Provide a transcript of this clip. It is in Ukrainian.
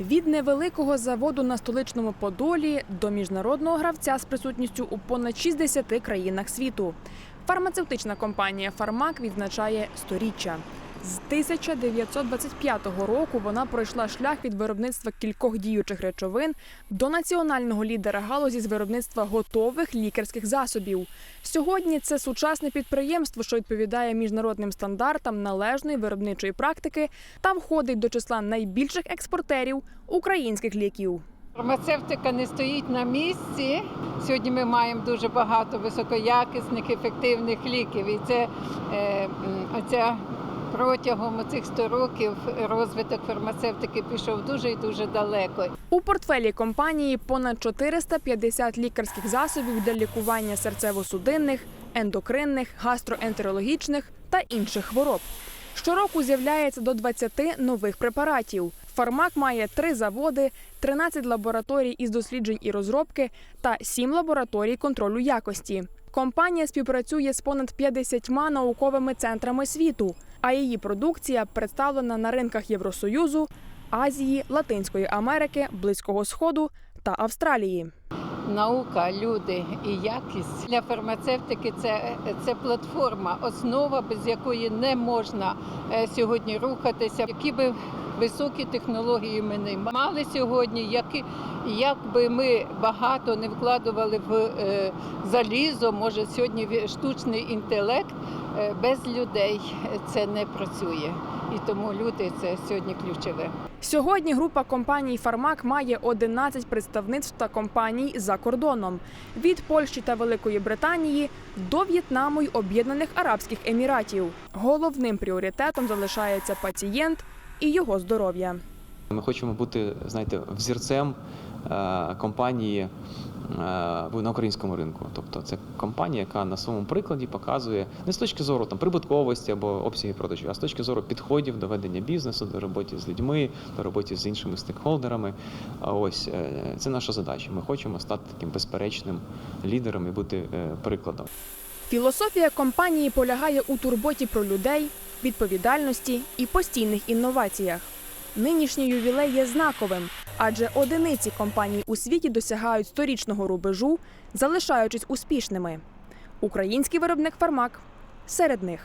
Від невеликого заводу на столичному Подолі до міжнародного гравця з присутністю у понад 60 країнах світу. Фармацевтична компанія Фармак відзначає сторіччя. З 1925 року вона пройшла шлях від виробництва кількох діючих речовин до національного лідера галузі з виробництва готових лікарських засобів. Сьогодні це сучасне підприємство, що відповідає міжнародним стандартам належної виробничої практики та входить до числа найбільших експортерів українських ліків. Фармацевтика не стоїть на місці. Сьогодні ми маємо дуже багато високоякісних, ефективних ліків. І це е, оця протягом цих 100 років розвиток фармацевтики пішов дуже і дуже далеко. У портфелі компанії понад 450 лікарських засобів для лікування серцево-судинних, ендокринних, гастроентерологічних та інших хвороб. Щороку з'являється до 20 нових препаратів. Фармак має три заводи, 13 лабораторій із досліджень і розробки та 7 лабораторій контролю якості. Компанія співпрацює з понад 50 науковими центрами світу, а її продукція представлена на ринках Євросоюзу, Азії, Латинської Америки, Близького Сходу та Австралії. Наука, люди і якість для фармацевтики це, це платформа, основа, без якої не можна е, сьогодні рухатися. Які би високі технології ми не мали сьогодні, які, як би ми багато не вкладували в е, залізо, може сьогодні штучний інтелект, е, без людей це не працює. І тому люди це сьогодні ключове. Сьогодні група компаній Фармак має 11 представництв та компаній за кордоном від Польщі та Великої Британії до В'єтнаму й Об'єднаних Арабських Еміратів. Головним пріоритетом залишається пацієнт і його здоров'я. Ми хочемо бути, знаєте, взірцем е, компанії е, на українському ринку. Тобто це компанія, яка на своєму прикладі показує не з точки зору там прибутковості або обсяги продажів, а з точки зору підходів до ведення бізнесу, до роботи з людьми, до роботи з іншими стейкхолдерами. Ось е, це наша задача. Ми хочемо стати таким безперечним лідером і бути прикладом. Філософія компанії полягає у турботі про людей, відповідальності і постійних інноваціях. Нинішній ювілей є знаковим, адже одиниці компаній у світі досягають сторічного рубежу, залишаючись успішними. Український виробник фармак серед них.